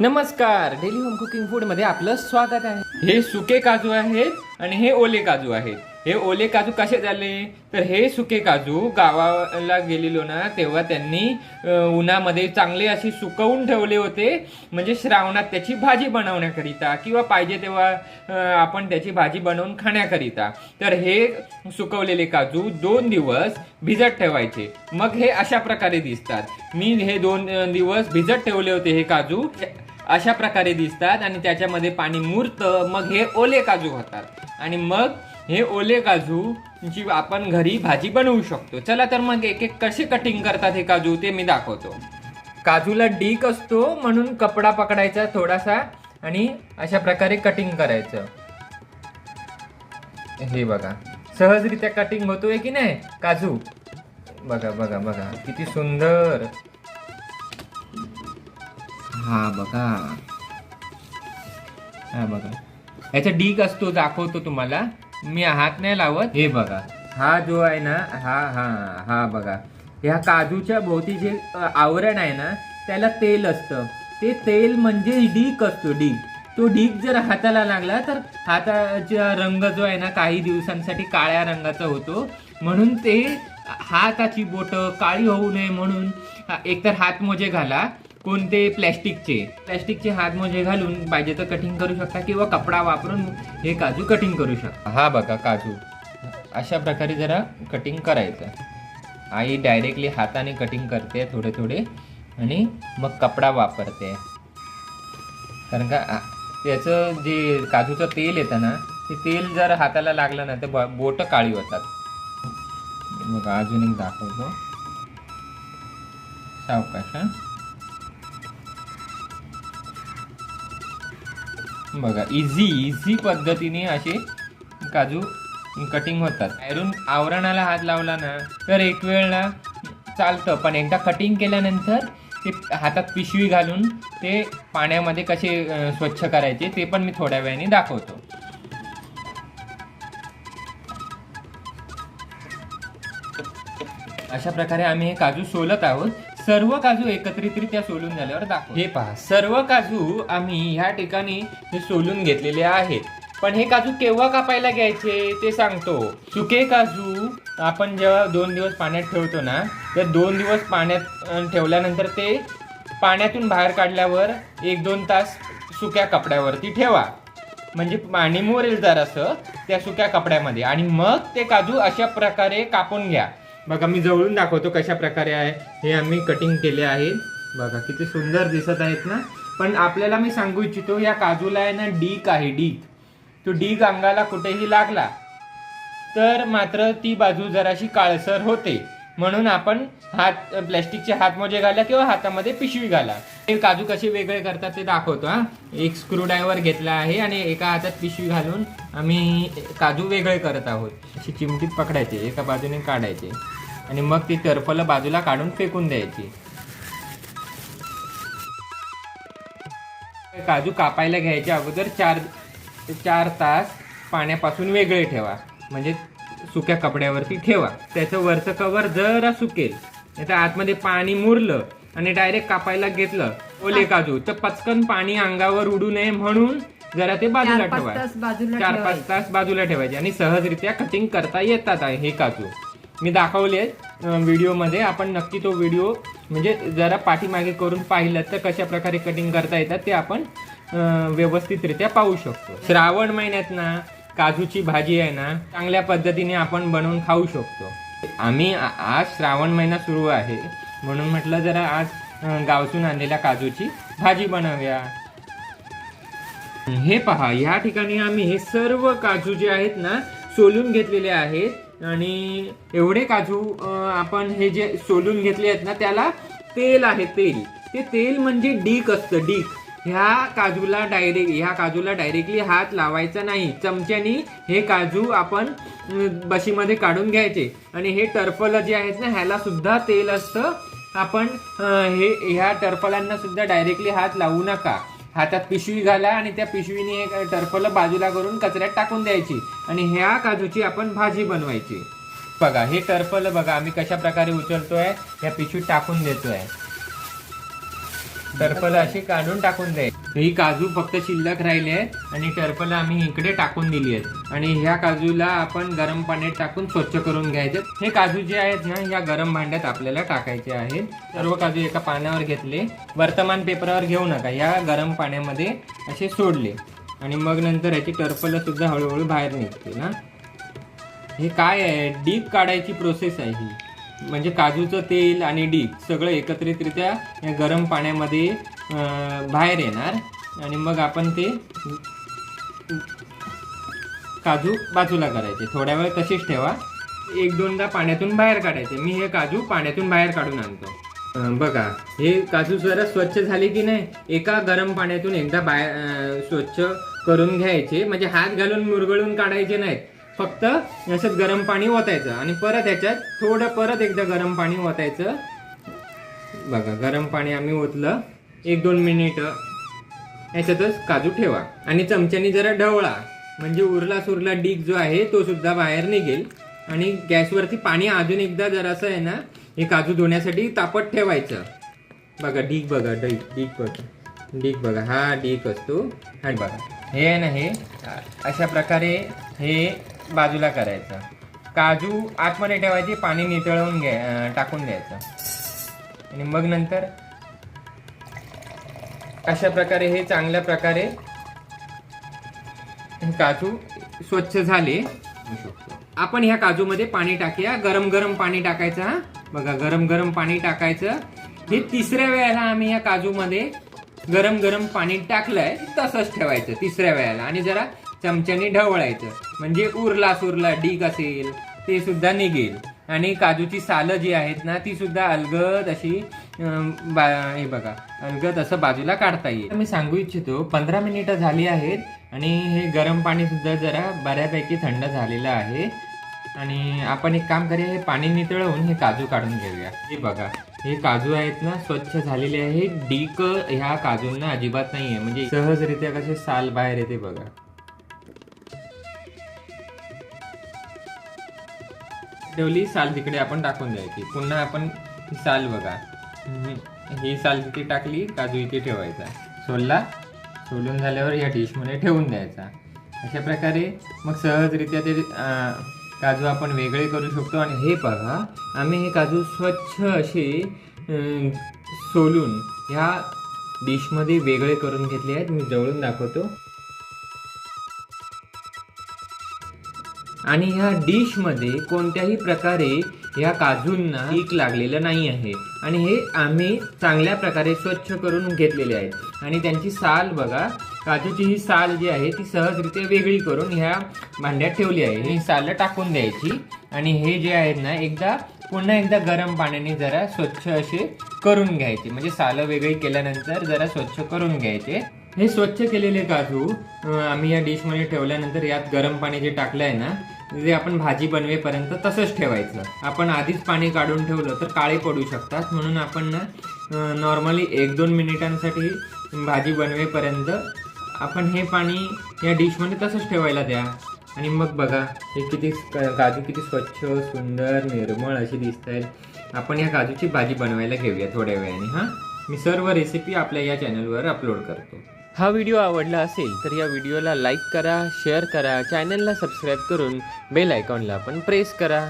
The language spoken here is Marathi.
नमस्कार. डेली होम कुकिंग फूडमध्ये आपलं स्वागत आहे. हे सुके काजू आहेत आणि हे ओले काजू आहेत. हे ओले काजू कसे झाले? तर हे सुके काजू गावाला गेलेलो ना तेव्हा त्यांनी उन्हामध्ये चांगले असे सुकवून ठेवले होते. म्हणजे श्रावणात त्याची भाजी बनवण्याकरिता किंवा पाहिजे तेव्हा आपण त्याची भाजी बनवून खाण्याकरिता. तर हे सुकवलेले काजू दोन दिवस भिजत ठेवायचे. मग हे अशा प्रकारे दिसतात. मी हे दोन दिवस भिजत ठेवले होते हे काजू. अशा प्रकारे दिसतात आणि त्याच्यामध्ये पाणी मुरतं. मग हे ओले काजू होतात. आणि मग हे ओले काजूची आपण घरी भाजी बनवू शकतो. चला तर मग एक एक कसे कटिंग करतात हे काजू ते मी दाखवतो. काजूला डीक असतो म्हणून कपडा पकडायचा थोडासा आणि अशा प्रकारे कटिंग करायचं. हे बघा. सहजरित्या कटिंग होतोय की नाही? काजू. बघा बघा बघा. किती सुंदर. हा बघा. हा बघा. याचा डीक असतो दाखवतो तुम्हाला. मी हात नाही लावत. हे बघा. हा जो आहे ना हा हा हा बघा. ह्या काजूच्या भोवती जे आवरण आहे ना त्याला तेल असतं. ते तेल म्हणजे डीक असतो डीक तो डीक जर हाताला लागला तर हाताचा रंग जो आहे ना काही दिवसांसाठी काळ्या रंगाचा होतो. म्हणून ते हाताची बोटं काळी होऊ नये म्हणून. एकतर हातमोजे घाला. कोणते प्लॅस्टिकचे? प्लॅस्टिकचे हातमोजे घालून पाहिजे तर कटिंग करू शकता किंवा कपडा वापरून हे काजू कटिंग करू शकता. हा बघा काजू. अशा प्रकारे जरा कटिंग करायचं. आई डायरेक्टली हाताने कटिंग करते थोडे थोडे आणि मग कपडा वापरते. कारण का त्याचं जे काजूचं तेल येतं ना ते तेल जर हाताला लागलं ना तर ब- बोटं काळी होतात. बघा अजून एक दाखवतो. सावकाश हां. बघा इझी इझी पद्धतीने असे काजू कटिंग होतात. बाहेरून आवरणाला हात लावला ना तर एक वेळ ना चालतं. पण एकदा कटिंग केल्यानंतर ते हातात पिशवी घालून ते पाण्यामध्ये कसे स्वच्छ करायचे ते पण मी थोड्या वेळाने दाखवतो. अशा प्रकारे आम्ही हे काजू सोलत आहोत. सर्व काजू एकत्रितरित्या सोलून झाल्यावर दाखव. हे पहा सर्व काजू आम्ही ह्या ठिकाणी हे सोलून घेतलेले आहेत. पण हे काजू केव्हा कापायला घ्यायचे ते सांगतो. सुके काजू आपण जेव्हा दोन दिवस पाण्यात ठेवतो ना तर दोन दिवस पाण्यात अं, ठेवल्यानंतर ते पाण्यातून बाहेर काढल्यावर एक दोन तास सुक्या कपड्यावरती ठेवा. म्हणजे पाणी मोरेल जरासं त्या सुक्या कपड्यामध्ये. आणि मग ते काजू अशा प्रकारे कापून घ्या. बघा मी जवळून दाखवतो कशा प्रकारे आहे. हे आम्ही कटिंग केले आहे. बघा किती सुंदर दिसत आहेत ना. पण आपल्याला मी सांगू इच्छितो या काजूला आहे ना डीक आहे डीक. तो डीक अंगाला कुठेही लागला तर मात्र ती बाजू जराशी काळसर होते. म्हणून आपण हात प्लॅस्टिकचे हातमोजे घाला किंवा हातामध्ये पिशवी घाला. हे काजू कसे वेगळे करतात ते दाखवतो हा. एक स्क्रूड्रायव्हर घेतला आहे आणि एका हातात पिशवी घालून आम्ही काजू वेगळे करत आहोत. अशी चिमटीत पकडायचे एका बाजूने काढायचे. आणि मग ती टर्फलं बाजूला काढून फेकून द्यायची. काजू कापायला घ्यायच्या अगोदर चार चार तास पाण्यापासून वेगळे ठेवा. म्हणजे सुक्या कपड्यावरती ठेवा. त्याचं वरचं कवर जरा सुकेल. नाही तर आतमध्ये पाणी मुरलं आणि डायरेक्ट कापायला घेतलं ओले काजू. तर पचकन पाणी अंगावर उडू नये म्हणून जरा ते बाजूला ठेवा. चार. पाच तास बाजूला ठेवायचे. आणि सहजरित्या कटिंग करता येतात हे काजू. मी दाखवले व्हिडिओमध्ये. आपण नक्की तो व्हिडिओ म्हणजे जरा पाठीमागे करून पाहिलं तर कशा प्रकारे कटिंग करता येतात ते आपण व्यवस्थितरित्या पाहू शकतो. श्रावण महिन्यात ना काजूची भाजी आहे ना चांगल्या पद्धतीने आपण बनवून खाऊ शकतो. आम्ही आज श्रावण महिना सुरू आहे. म्हणून म्हटलं जरा आज गावसून आणलेल्या काजूची भाजी बनवूया. हे पहा या ठिकाणी आम्ही हे सर्व काजू जे आहेत ना सोलून घेतलेले आहेत. आणि एवढे काजू आपण हे जे सोलून घेतले आहेत ना त्याला तेल आहे तेल. ते तेल म्हणजे डीक असतं डीक. ह्या काजूला डायरेक्ट ह्या काजूला डायरेक्टली हात लावायचा नाही. चमच्यानी हे काजू आपण बशीमध्ये काढून घ्यायचे. आणि हे टर्फल जे आहेत ना ह्याला सुद्धा तेल असतं. आपण हे ह्या टर्फलांना सुद्धा डायरेक्टली हात लावू नका. हातात पिशवी घाला आणि त्या पिशवीने एक टर्फल बाजूला करून कचऱ्यात टाकून द्यायची. आणि ह्या काजूची आपण भाजी बनवायची. बघा हे टर्फल बघा आम्ही कशा प्रकारे उचलतोय या पिशवीत टाकून देतोय. टर्फल अशी काढून टाकून द्यायची. ही काजू फक्त शिल्लक राहिले आहेत आणि टर्पल आम्ही इकडे टाकून दिली आहेत. आणि ह्या काजूला आपण गरम पाण्यात टाकून स्वच्छ करून घ्यायचे. हे काजू जे आहेत ना ह्या गरम भांड्यात आपल्याला टाकायचे आहेत सर्व काजू एका पाण्यावर घेतले. वर्तमान पेपरावर घेऊ नका. या गरम पाण्यामध्ये असे सोडले. आणि मग नंतर याची टर्पल सुद्धा हळूहळू बाहेर निघते ना. हे काय आहे? डीप काढायची प्रोसेस आहे ही. म्हणजे काजूचं तेल आणि डीप सगळं एकत्रितरित्या या गरम पाण्यामध्ये बाहेर येणार. आणि मग आपण ते काजू बाजूला करायचे. थोड्या वेळ तशीच ठेवा. एक दोनदा पाण्यातून बाहेर काढायचे. मी हे काजू पाण्यातून बाहेर काढून आणतो. बघा हे काजू जरा स्वच्छ झाले की नाही एका गरम पाण्यातून एकदा बाहेर स्वच्छ करून घ्यायचे. म्हणजे हात घालून मुरगळून काढायचे नाहीत. फक्त असंच गरम पाणी ओतायचं. आणि परत ह्याच्यात थोडं परत एकदा गरम पाणी ओतायचं. बघा गरम पाणी आम्ही ओतलं. एक दोन मिनिट. याच्यातच काजू ठेवा. आणि चमच्यानी जरा ढवळा. म्हणजे उरला सुरला डीक जो आहे तो सुद्धा बाहेर निघेल. आणि गॅसवरती पाणी अजून एकदा जरासं आहे ना हे काजू धुण्यासाठी तापत ठेवायचं. बघा डीक बघा डीक डीक बघा. डीक बघा हा डीक असतो. हा बघा हे आहे ना हे अशा प्रकारे हे बाजूला करायचं. काजू आतमध्ये ठेवायचे पाणी नितळवून घ्या टाकून द्यायचं. आणि मग नंतर अशा प्रकारे हे चांगल्या प्रकारे काजू स्वच्छ झाले. आपण ह्या काजूमध्ये पाणी टाकूया. गरम गरम पाणी टाकायचं हा. बघा गरम गरम पाणी टाकायचं. हे तिसऱ्या वेळेला आम्ही या काजूमध्ये गरम गरम पाणी टाकलंय तसंच ठेवायचं तिसऱ्या वेळेला. आणि जरा चमच्याने ढवळायचं. म्हणजे उरला सुरला डीक असेल ते सुद्धा निघेल. आणि काजूची सालं जी आहेत ना ती सुद्धा अलगद अशी बा- हे बघा अलगद असं बाजूला काढता येईल. मी सांगू इच्छितो पंधरा मिनिटं झाली आहेत आणि हे गरम पाणी सुद्धा जरा बऱ्यापैकी थंड झालेलं आहे. आणि आपण एक काम करूया हे पाणी नितळवून हे काजू काढून घेऊया. हे बघा हे काजू आहेत ना स्वच्छ झालेले आहे डीक ह्या काजूंना अजिबात नाही आहे म्हणजे सहजरित्या कसे साल बाहेर येते बघा. ठेवली साल तिकडे आपण टाकून द्यायची. पुन्हा आपण साल बघा. ही साल तिथे टाकली काजू इथे ठेवायचा. सोलला सोलून झाल्यावर या डिशमध्ये ठेवून द्यायचा. अशा प्रकारे मग सहजरित्या ते काजू आपण वेगळे करू शकतो. आणि हे बघा आम्ही हे काजू स्वच्छ असे सोलून ह्या डिशमध्ये वेगळे करून घेतले आहेत. मी जवळून दाखवतो. आणि ह्या डिशमध्ये कोणत्याही प्रकारे ह्या काजूंना पीक लागलेलं नाही आहे. आणि हे आम्ही चांगल्या प्रकारे स्वच्छ करून घेतलेले आहेत. आणि त्यांची साल बघा काजूची ही साल जी आहे ती सहजरित्या वेगळी करून ह्या भांड्यात ठेवली आहे. ही साल टाकून द्यायची आणि हे जे आहेत ना एकदा पुन्हा एकदा गरम पाण्याने जरा स्वच्छ असे करून घ्यायचे. म्हणजे सालं वेगळी केल्यानंतर जरा स्वच्छ करून घ्यायचे. हे स्वच्छ केलेले काजू आम्ही या डिशमध्ये ठेवल्यानंतर यात गरम पाणी जे टाकलं आहे ना जे आपण भाजी बनवेपर्यंत तसंच ठेवायचं. आपण आधीच पाणी काढून ठेवलं तर काळे पडू शकतात. म्हणून आपण ना नॉर्मली एक दोन मिनिटांसाठी भाजी बनवेपर्यंत आपण हे पाणी या डिशमध्ये तसंच ठेवायला द्या. आणि मग बघा हे किती काजू किती स्वच्छ सुंदर निर्मळ अशी दिसत आहेत आपण या काजूची भाजी बनवायला घेऊया थोड्या वेळाने हां? मी सर्व रेसिपी आपल्या या चॅनलवर अपलोड करतो. हा व्हिडिओ आवडला असेल तर या व्हिडिओला लाईक करा शेअर करा चॅनलला सबस्क्राईब करून बेल आयकॉनला पण प्रेस करा.